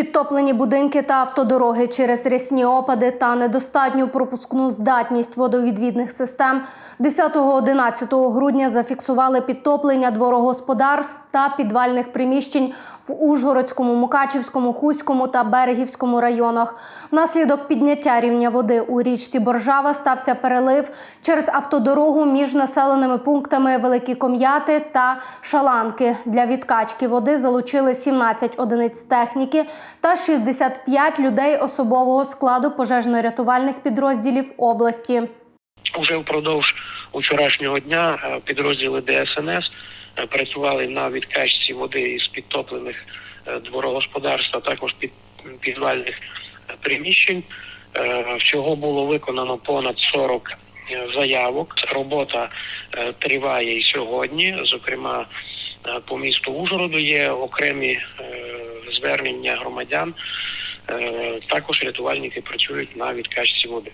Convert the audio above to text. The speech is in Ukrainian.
Підтоплені будинки та автодороги через рясні опади та недостатню пропускну здатність водовідвідних систем 10-11 грудня зафіксували підтоплення дворогосподарств та підвальних приміщень в Ужгородському, Мукачівському, Хуському та Берегівському районах. Внаслідок підняття рівня води у річці Боржава стався перелив через автодорогу між населеними пунктами Великі Ком'яти та Шаланки. Для відкачки води залучили 17 одиниць техніки та 65 людей особового складу пожежно-рятувальних підрозділів області. Уже впродовж вчорашнього дня е, підрозділи ДСНС е, працювали на відкачці води із підтоплених е, дворогосподарств, а також під підвальних приміщень. Всього було виконано понад 40 заявок. Робота триває і сьогодні. Зокрема, по місту Ужгороду є окремі звернення громадян. Е, Також рятувальники працюють на відкачці води.